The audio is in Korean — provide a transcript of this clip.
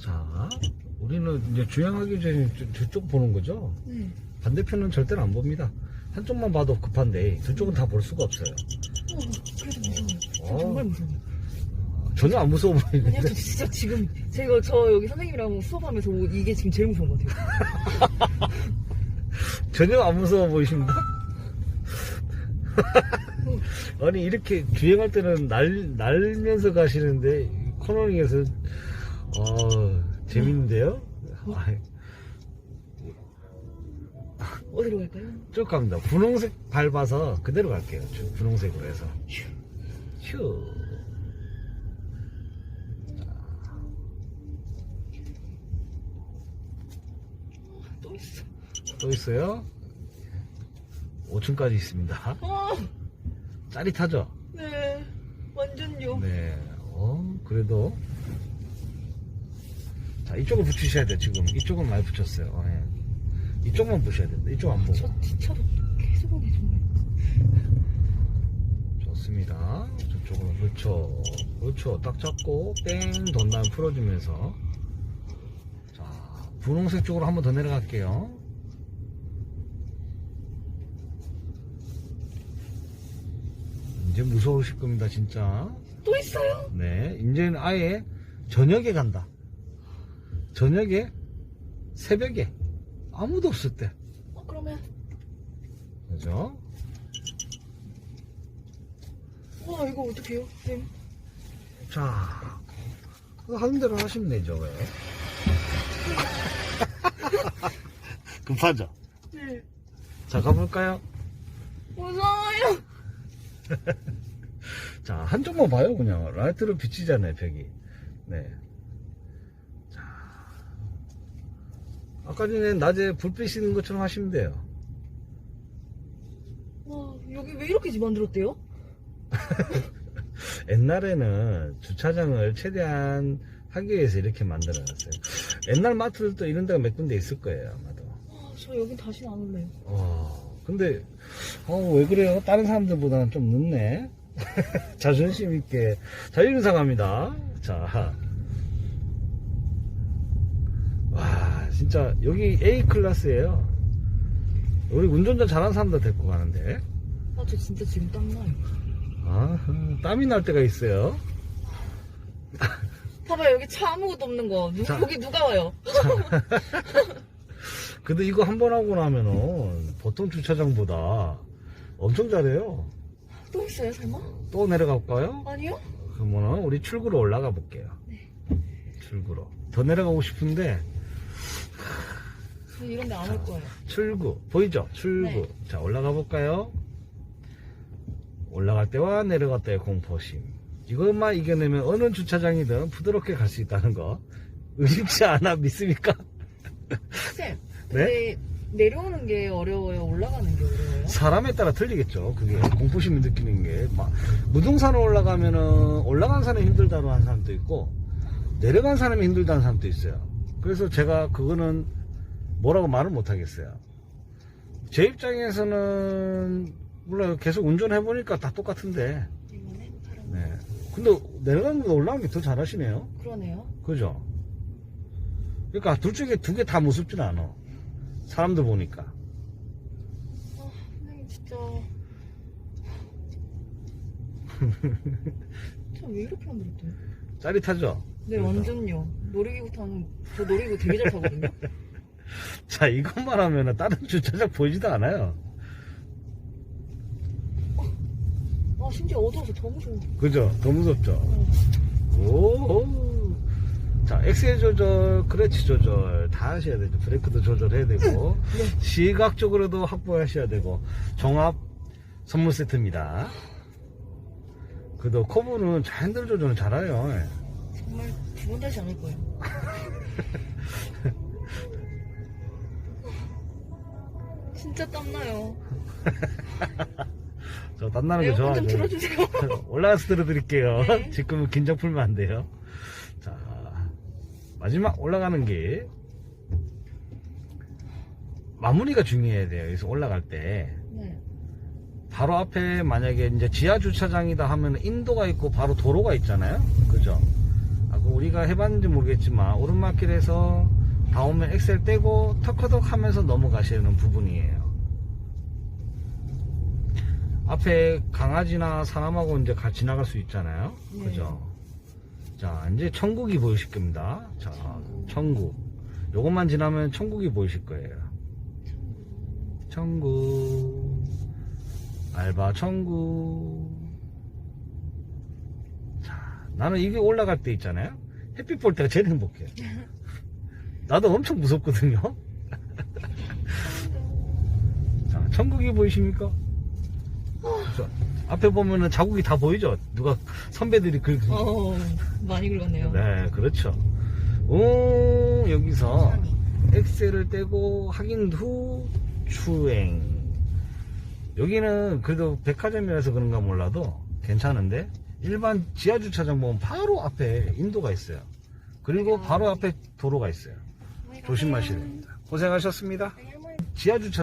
자, 우리는 이제 주행하기 전에 저- 저쪽 보는 거죠? 네. 반대편은 절대로 안 봅니다. 한쪽만 봐도 급한데 두 쪽은 다 볼 수가 없어요. 어, 그래도 무서워요. 저 어. 정말 무서워요. 전혀 안 무서워 아니요, 보이는데. 저 진짜 지금 제가 저 여기 선생님이랑 수업하면서 이게 지금 제일 무서운 것 같아요. 전혀 안 무서워 보이십니다. 아니 이렇게 주행할 때는 날 날면서 가시는데 코너링에서 어 재밌는데요? 아, 어디로 갈까요? 쭉 갑니다. 분홍색 밟아서 그대로 갈게요. 쭉 분홍색으로 해서 휴. 또 있어. 또 있어요? 5층까지 있습니다. 아, 짜릿하죠? 네. 완전 요. 네. 어, 그래도. 자, 이쪽을 붙이셔야 돼요, 지금. 이쪽은 많이 붙였어요. 어, 예. 이쪽만 보셔야 된다. 이쪽 안 보고. 저 뒤차도 계속 오네, 정말. 좋습니다. 저쪽으로, 그렇죠. 그렇죠. 딱 잡고, 뺑, 돈단 풀어주면서. 자, 분홍색 쪽으로 한 번 더 내려갈게요. 이제 무서우실 겁니다, 진짜. 또 있어요? 네, 이제는 아예 저녁에 간다. 저녁에, 새벽에, 아무도 없을 때. 어, 그러면. 그죠? 와, 이거 어떡해요? 네. 자, 그거 하는 대로 하시면 되죠, 왜? 급하죠? 네. 자, 가볼까요? 무서워요. 자, 한쪽만 봐요, 그냥. 라이트로 비치잖아요, 벽이. 네. 아까 전에 낮에 불빛 있는 것처럼 하시면 돼요. 와, 여기 왜 이렇게 집 만들었대요? 옛날에는 주차장을 최대한 하기 위해서 이렇게 만들어놨어요. 옛날 마트들도 이런 데가 몇 군데 있을 거예요, 아마도. 아, 저 여긴 다시 안 올래요. 어, 근데, 어, 왜 그래요? 다른 사람들보다는 좀 늦네? 자존심 있게. 자유인상 합니다. 자. 와, 진짜, 여기 A 클래스예요 우리 운전자 잘하는 사람들 데리고 가는데. 아, 저 진짜 지금 땀나요. 아, 땀이 날 때가 있어요. 봐봐요, 여기 차 아무것도 없는 거. 누, 자. 여기 누가 와요? 근데 이거 한 번 하고 나면은 보통 주차장보다 엄청 잘해요. 또 있어요, 설마? 또 내려갈까요? 아니요? 그러면은 우리 출구로 올라가 볼게요. 출구로. 더 내려가고 싶은데 저 이런 데 안 올 거예요. 출구 보이죠? 출구. 네. 자 올라가 볼까요? 올라갈 때와 내려갈 때의 공포심. 이것만 이겨내면 어느 주차장이든 부드럽게 갈 수 있다는 거 의심치 않아 믿습니까? 쌤, 네? 근데 내려오는 게 어려워요? 올라가는 게 어려워요? 사람에 따라 틀리겠죠. 그게 공포심을 느끼는 게. 막 무등산을 올라가면은 올라간 사람이 힘들다고 하는 사람도 있고 내려간 사람이 힘들다는 사람도 있어요. 그래서 제가 그거는 뭐라고 말을 못 하겠어요. 제 입장에서는 몰라요. 계속 운전해 보니까 다 똑같은데. 네. 근데 내려가는 것보다 올라가는 게 더 잘하시네요. 그러네요. 그죠? 그러니까 둘 중에 두 개 다 무섭진 않아. 사람들 보니까. 아, 선생님 진짜. 저왜 이렇게 만들었대요? 짜릿하죠? 네, 그래서. 완전요. 놀이기구 타는, 저 놀이기구 되게 잘 타거든요. 자, 이것만 하면은 다른 주차장 보이지도 않아요. 아, 심지어 어두워서 더 무서워. 그죠? 더 무섭죠? 어. 오. 자, 엑셀 조절, 크래치 조절 다 하셔야 되죠. 브레이크도 조절해야 되고, 네. 시각적으로도 확보하셔야 되고, 종합 선물 세트입니다. 그래도 커브는 자 핸들 조절은 잘해요. 정말 안할 거예요. 진짜 땀나요. 저 땀나는 게 에어컨 좀 좋아하죠. 틀어주세요. 올라가서 들어드릴게요. 네. 지금은 긴장 풀면 안 돼요. 자, 마지막 올라가는 게 마무리가 중요해야 돼요. 여기서 올라갈 때. 네. 바로 앞에 만약에 이제 지하 주차장이다 하면 인도가 있고 바로 도로가 있잖아요. 그죠? 우리가 해봤는지 모르겠지만 오르막길에서 다 오면 엑셀 떼고 턱커덕 하면서 넘어가시는 부분이에요. 앞에 강아지나 사람하고 이제 같이 나갈 수 있잖아요. 네. 그죠? 자, 이제 천국이 보이실 겁니다. 자, 천국. 요것만 지나면 천국이 보이실 거예요. 천국. 알바 천국. 자, 나는 이게 올라갈 때 있잖아요. 햇빛 볼 때가 제일 행복해. 나도 엄청 무섭거든요. 자, 천국이 보이십니까? 자, 앞에 보면은 자국이 다 보이죠? 누가 선배들이 긁은 어, 많이 긁었네요. 네, 그렇죠. 오, 여기서 엑셀을 떼고 확인 후 추행. 여기는 그래도 백화점이라서 그런가 몰라도 괜찮은데 일반 지하 주차장 보면 바로 앞에 인도가 있어요. 그리고 바로 앞에 도로가 있어요. 조심하셔야 됩니다. 고생하셨습니다. 지하 주차